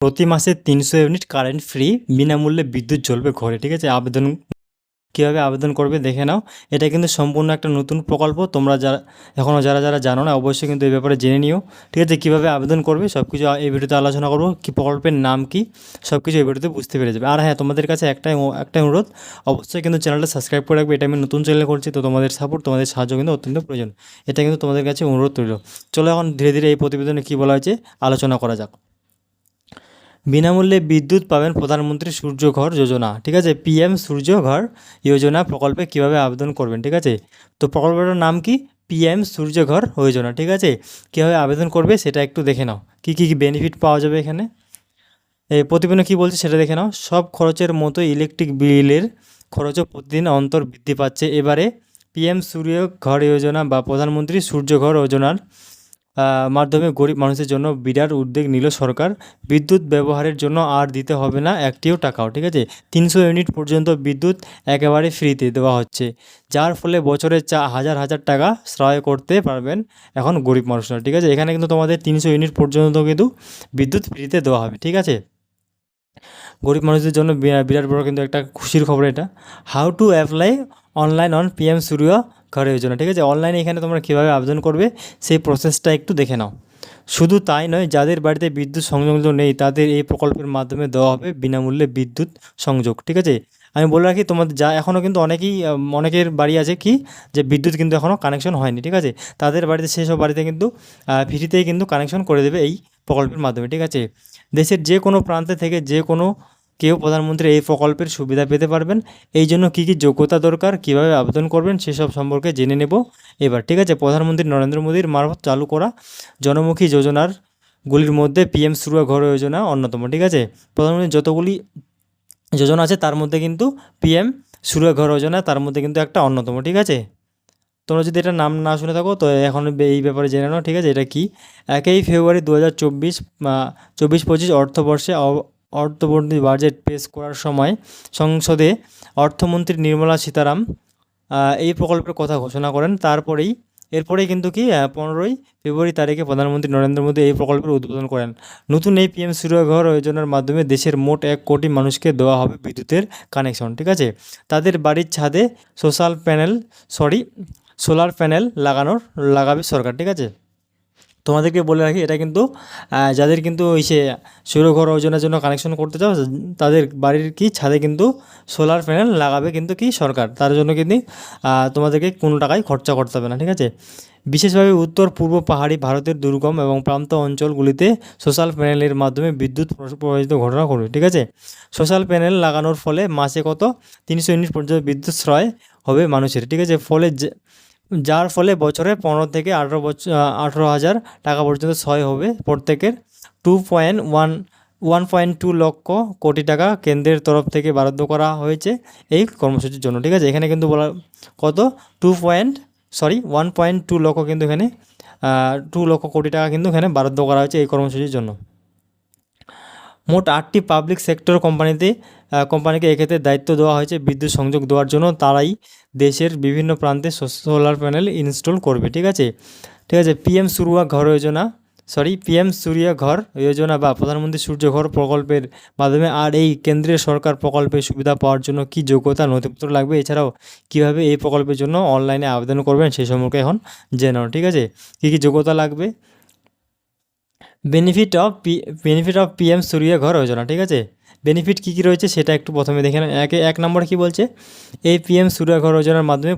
প্রতি মাসে তিনশো ইউনিট কারেন্ট ফ্রি, বিনামূল্যে বিদ্যুৎ জ্বলবে ঘরে, ঠিক আছে? আবেদন কীভাবে আবেদন করবে দেখে নাও। এটা কিন্তু সম্পূর্ণ একটা নতুন প্রকল্প, তোমরা যারা এখনও যারা যারা জানো না, অবশ্যই কিন্তু এই ব্যাপারে জেনে নিও। ঠিক আছে? কীভাবে আবেদন করবে সব কিছু এই ভিডিওতে আলোচনা করব। কী প্রকল্পের নাম কি? সব কিছু এই ভিডিওতে বুঝতে পেরে যাবে। আর হ্যাঁ তোমাদের কাছে একটাই একটাই অনুরোধ, অবশ্যই কিন্তু চ্যানেলটা সাবস্ক্রাইব করে রাখবে। এটা আমি নতুন চ্যানেল করছি, তো তোমাদের সাপোর্ট তোমাদের সাহায্য কিন্তু অত্যন্ত প্রয়োজন। এটা কিন্তু তোমাদের কাছে অনুরোধ রইল। চলো এখন ধীরে ধীরে এই প্রতিবেদনে কী বলা হয়েছে, আলোচনা করা যাক। বিনামূল্যে বিদ্যুৎ পাবেন প্রধানমন্ত্রী সূর্যঘর যোজনা। ঠিক আছে? পিএম সূর্যঘর যোজনা প্রকল্পে কীভাবে আবেদন করবেন? ঠিক আছে? তো প্রকল্পটার নাম কি? পিএম সূর্যঘর যোজনা। ঠিক আছে? কীভাবে আবেদন করবে সেটা একটু দেখে নাও। কী কী বেনিফিট পাওয়া যাবে এখানে? এই প্রতিবেদনে কী বলছে সেটা দেখে নাও। সব খরচের মতো ইলেকট্রিক বিলের খরচও প্রতিদিন অন্তর বৃদ্ধি পাচ্ছে। এবারে পিএম সূর্য ঘর যোজনা বা প্রধানমন্ত্রী সূর্যঘর যোজনার মাধ্যমে গরিব মানুষের জন্য বিরাট উদ্যোগ নিল সরকার। বিদ্যুৎ ব্যবহারের জন্য আর দিতে হবে না একটিও টাকাও, ঠিক আছে? তিনশো ইউনিট পর্যন্ত বিদ্যুৎ একেবারে ফ্রিতে দেওয়া হচ্ছে, যার ফলে বছরে চা হাজার হাজার টাকা শ্রয় করতে পারবেন এখন গরিব মানুষরা, ঠিক আছে? এখানে কিন্তু তোমাদের তিনশো ইউনিট পর্যন্ত কিন্তু বিদ্যুৎ ফ্রিতে দেওয়া হবে, ঠিক আছে? গরিব মানুষদের জন্য বিরাট বড় কিন্তু একটা খুশির খবর এটা। How to apply online on PM Surya Ghar Yojana ঠিক আছে? অনলাইনে এখানে তোমরা কীভাবে আবেদন করবে, সেই প্রসেসটা একটু দেখে নাও। শুধু তাই নয়, যাদের বাড়িতে বিদ্যুৎ সংযোগ নেই, তাদের এই প্রকল্পের মাধ্যমে দেওয়া হবে বিনামূল্যে বিদ্যুৎ সংযোগ, ঠিক আছে? আমি বলে রাখি, তোমাদের যা এখনও কিন্তু অনেকেই অনেকের বাড়ি আছে কি, যে বিদ্যুৎ কিন্তু এখনও কানেকশন হয়নি, ঠিক আছে? তাদের বাড়িতে সেই সব বাড়িতে কিন্তু ফ্রিতেই কিন্তু কানেকশন করে দেবে এই প্রকল্পের মাধ্যমে, ঠিক আছে? দেশের যে কোনো প্রান্তে থেকে যে কোনো কেউ প্রধানমন্ত্রী এই প্রকল্পের সুবিধা পেতে পারবেন। এই জন্য কী কী যোগ্যতা দরকার, কীভাবে আবেদন করবেন, সেসব সম্পর্কে জেনে নেব। এবার ঠিক আছে, প্রধানমন্ত্রী নরেন্দ্র মোদীর মারফত চালু করা জনমুখী যোজনার গুলির মধ্যে পিএম সুরক্ষা ঘর যোজনা অন্যতম, ঠিক আছে? প্রধানমন্ত্রী যতগুলি যোজনা আছে, তার মধ্যে কিন্তু পিএম সুরক্ষা ঘর যোজনা, তার মধ্যে কিন্তু একটা অন্যতম, ঠিক আছে? তোমরা যদি এটা নাম না শুনে থাকো, তো এখন এই ব্যাপারে জেনে নাও, ঠিক আছে? এটা কি? একই ফেব্রুয়ারি দু হাজার চব্বিশ চব্বিশ পঁচিশ অর্থবর্ষে অর্থবর্তী বাজেট পেশ করার সময় সংসদে অর্থমন্ত্রী নির্মলা সীতারাম এই প্রকল্পের কথা ঘোষণা করেন। তারপরেই, এরপরেই কিন্তু কি পনেরোই ফেব্রুয়ারি তারিখে প্রধানমন্ত্রী নরেন্দ্র মোদী এই প্রকল্পের উদ্বোধন করেন। নতুন এই পিএম সূর্যঘর যোজনার মাধ্যমে দেশের মোট এক কোটি মানুষকে দেওয়া হবে বিদ্যুতের কানেকশন, ঠিক আছে? তাদের বাড়ির ছাদে social panel, sorry, solar panel লাগানোর, লাগাবে সরকার, ঠিক আছে? তোমাদেরকে বলে রাখি, এটা কিন্তু যাদের কিন্তু ওই সে সৌরঘর যোজনার জন্য কানেকশন করতে চাও, তাদের বাড়ির কি ছাদে কিন্তু সোলার প্যানেল লাগাবে কিন্তু কি সরকার? তার জন্য কিন্তু তোমাদেরকে কোনো টাকায় খরচা করতে হবে না, ঠিক আছে? বিশেষভাবে উত্তর পূর্ব পাহাড়ি ভারতের দুর্গম এবং প্রান্ত অঞ্চলগুলিতে সোশ্যাল প্যানেলের মাধ্যমে বিদ্যুৎ প্রবাহিত ঘটনা ঘটবে, ঠিক আছে? সোশ্যাল প্যানেল লাগানোর ফলে মাসে কত? তিনশো ইউনিট পর্যন্ত বিদ্যুৎ শ্রয় হবে মানুষের, ঠিক আছে? ফলে যার ফলে বছরে পনেরো থেকে আঠেরো বছর আঠেরো হাজার টাকা পর্যন্ত ছয় হবে প্রত্যেকের। Two point one one point two lakh কোটি টাকা কেন্দ্রের তরফ থেকে বরাদ্দ করা হয়েছে এই কর্মসূচির জন্য, ঠিক আছে? এখানে কিন্তু বলা কত? Two point, sorry, one point two lakh কিন্তু এখানে টু লক্ষ কোটি টাকা কিন্তু এখানে বরাদ্দ করা হয়েছে এই কর্মসূচির জন্য। মোট আটটি পাবলিক সেক্টর কোম্পানিতে কোম্পানিকে এক্ষেত্রে দায়িত্ব দেওয়া হয়েছে বিদ্যুৎ সংযোগ দেওয়ার জন্য। তারাই দেশের বিভিন্ন প্রান্তে সোলার প্যানেল ইনস্টল করবে, ঠিক আছে? ঠিক আছে পিএম সুরুয়া ঘর যোজনা সরি পিএম সূর্য ঘর যোজনা বা প্রধানমন্ত্রী সূর্য ঘর প্রকল্পের মাধ্যমে আর এই কেন্দ্রীয় সরকার প্রকল্পের সুবিধা পাওয়ার জন্য কি যোগ্যতা, নথিপত্র লাগবে? এছাড়াও কীভাবে এই প্রকল্পের জন্য অনলাইনে আবেদন করবেন সেই সম্পর্কে এখন জেনে ঠিক আছে? কী কী যোগ্যতা লাগবে? Benefit of P benefit of PM Surya Ghar Yojana ঠিক আছে? বেনিফিট কী কী রয়েছে সেটা একটু প্রথমে দেখে একে, এক নম্বরে কী বলছে? এই পিএম সূর্য ঘর যোজনার মাধ্যমে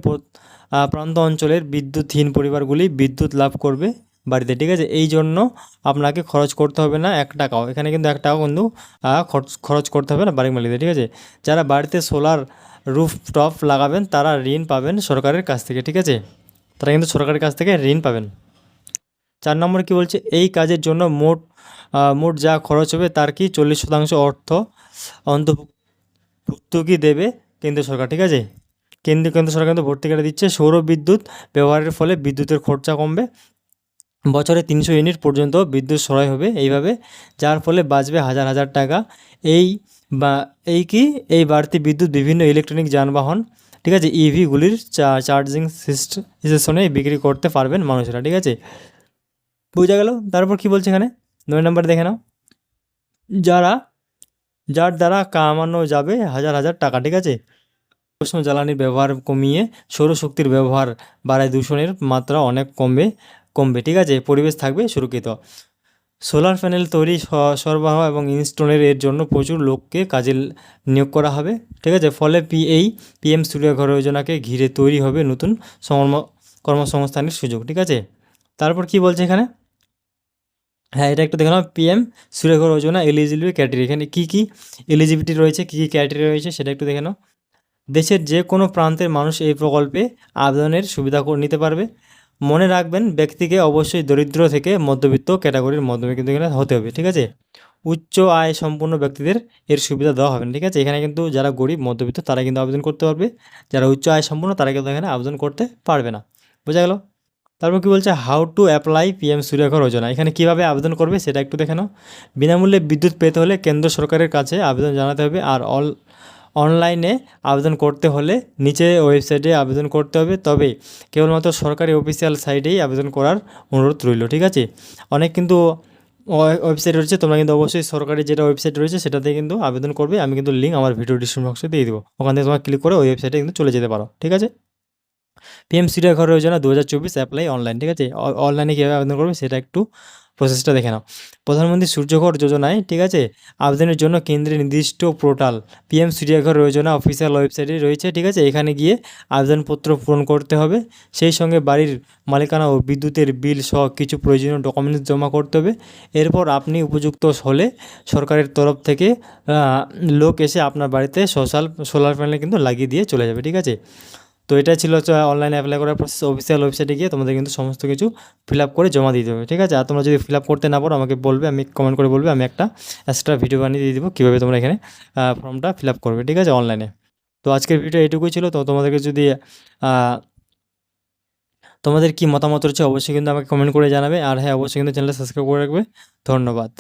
প্রান্ত অঞ্চলের বিদ্যুৎহীন পরিবারগুলি বিদ্যুৎ লাভ করবে বাড়িতে, ঠিক আছে? এই জন্য আপনাকে খরচ করতে হবে না এক টাকাও। এখানে কিন্তু এক টাকাও কিন্তু খরচ খরচ করতে হবে না বাড়ির মালিকদের, ঠিক আছে? যারা বাড়িতে সোলার রুফ টপ লাগাবেন, তারা ঋণ পাবেন সরকারের কাছ থেকে, ঠিক আছে? তারা কিন্তু সরকারের কাছ থেকে ঋণ পাবেন। চার নম্বর কি বলছে? এই কাজের জন্য মোট মোট যা খরচ হবে তার কি চল্লিশ শতাংশ অর্থ অন্তর্ভুক্তকি দেবে কেন্দ্র সরকার, ঠিক আছে? কেন্দ্রীয়, কেন্দ্র সরকার কিন্তু ভর্তি করে দিচ্ছে সৌর বিদ্যুৎ ব্যবহারের ফলে বিদ্যুতের খরচা কমবে। বছরে তিনশো ইউনিট পর্যন্ত বিদ্যুৎ সরয় হবে এইভাবে, যার ফলে বাঁচবে হাজার হাজার টাকা। এই বা, এই কি? এই বাড়তি বিদ্যুৎ বিভিন্ন ইলেকট্রনিক যানবাহন, ঠিক আছে? ইভিগুলির চার্জিং সিস্টেম স্টেশনে বিক্রি করতে পারবেন মানুষেরা, ঠিক আছে? বোঝা গেল? তারপর কি বলছে এখানে? নয় নম্বর দেখে নাও। যারা, যার দ্বারা কামানো যাবে হাজার হাজার টাকা, ঠিক আছে? উষ্ণ জ্বালানির ব্যবহার কমিয়ে সৌরশক্তির ব্যবহার বাড়ায় দূষণের মাত্রা অনেক কমবে কমবে, ঠিক আছে? পরিবেশ থাকবে সুরক্ষিত। সোলার প্যানেল তৈরি সরবরাহ এবং ইনস্টলের এর জন্য প্রচুর লোককে কাজে নিয়োগ করা হবে, ঠিক আছে? ফলে পি এই পিএম সূর্যঘর যোজনাকে ঘিরে তৈরি হবে নতুন কর্মসংস্থানের সুযোগ, ঠিক আছে? তারপর কি বলছে এখানে? হ্যাঁ এটা একটু দেখে নাও PM Suryaghar Yojana eligibility category এখানে কী কী এলিজিবিলিটি রয়েছে, কী কী ক্যাটেগরি রয়েছে, সেটা একটু দেখে নাও। দেশের যে কোনো প্রান্তের মানুষ এই প্রকল্পে আবেদনের সুবিধা নিতে পারবে। মনে রাখবেন, ব্যক্তিকে অবশ্যই দরিদ্র থেকে মধ্যবিত্ত ক্যাটাগরির মধ্যমে কিন্তু এখানে হতে হবে, ঠিক আছে? উচ্চ আয় সম্পন্ন ব্যক্তিদের এর সুবিধা দেওয়া হবে, ঠিক আছে? এখানে কিন্তু যারা গরিব, মধ্যবিত্ত, তারা কিন্তু আবেদন করতে পারবে। যারা উচ্চ আয় সম্পন্ন, তারা কিন্তু এখানে আবেদন করতে পারবে না। বোঝা গেল? তারপর কি বলছে how to apply PM Suryaghar Yojana এখানে কীভাবে আবেদন করবে সেটা একটু দেখে নাও। বিনামূল্যে বিদ্যুৎ পেতে হলে কেন্দ্র সরকারের কাছে আবেদন জানাতে হবে আর অল, অনলাইনে আবেদন করতে হলে নিচে ওয়েবসাইটে আবেদন করতে হবে। তবে কেবলমাত্র সরকারি অফিসিয়াল সাইটেই আবেদন করার অনুরোধ রইল, ঠিক আছে? অনেক কিন্তু ওয়েবসাইট রয়েছে, তোমরা কিন্তু অবশ্যই সরকারি যেটা ওয়েবসাইট রয়েছে সেটাতে কিন্তু আবেদন করবে। আমি কিন্তু লিঙ্ক আমার ভিডিও ডিসক্রিপশন বক্সে দিয়ে দেবো। ওখান থেকে তোমার ক্লিক করে ওই ওয়েবসাইটে কিন্তু চলে যেতে পারো, ঠিক আছে? পিএম সিরিয়া ঘর যোজনা দু হাজার চব্বিশ অ্যাপ্লাই অনলাইন ঠিক আছে? অনলাইনে কীভাবে আবেদন করবে সেটা একটু প্রসেসটা দেখে নাও। প্রধানমন্ত্রী সূর্যঘর যোজনায় ঠিক আছে? আবেদনের জন্য কেন্দ্রের নির্দিষ্ট portal PM Suryaghar Yojana official ওয়েবসাইটে রয়েছে, ঠিক আছে? এখানে গিয়ে আবেদনপত্র পূরণ করতে হবে। সেই সঙ্গে বাড়ির মালিকানা ও বিদ্যুতের বিল সহ কিছু প্রয়োজনীয় ডকুমেন্টস জমা করতে হবে। এরপর আপনি উপযুক্ত হলে সরকারের তরফ থেকে লোক এসে আপনার বাড়িতে সোশ্যাল, সোলার প্যানেল কিন্তু লাগিয়ে দিয়ে চলে যাবে, ঠিক আছে? তো এটা ছিল হচ্ছে অনলাইনে অ্যাপ্লাই করার প্রসেস অফিসিয়াল ওয়েবসাইটে গিয়ে তোমাদের কিন্তু সমস্ত কিছু ফিল আপ করে জমা দিতে হবে ঠিক আছে? আর তোমরা যদি ফিল আপ করতে না পারো, আমাকে বলবে, আমি কমেন্ট করে বলবে, আমি একটা এক্সট্রা ভিডিও বানিয়ে দিয়ে দেবো, কীভাবে তোমরা এখানে ফর্মটা ফিল আপ করবে, ঠিক আছে? অনলাইনে তো আজকের ভিডিও এটুকুই ছিল, তো তোমাদেরকে যদি তোমাদের কি মতামত রয়েছে, অবশ্যই কিন্তু আমাকে কমেন্ট করে জানাবে, আর হ্যাঁ অবশ্যই কিন্তু চ্যানেলটা সাবস্ক্রাইব করে রাখবে। ধন্যবাদ।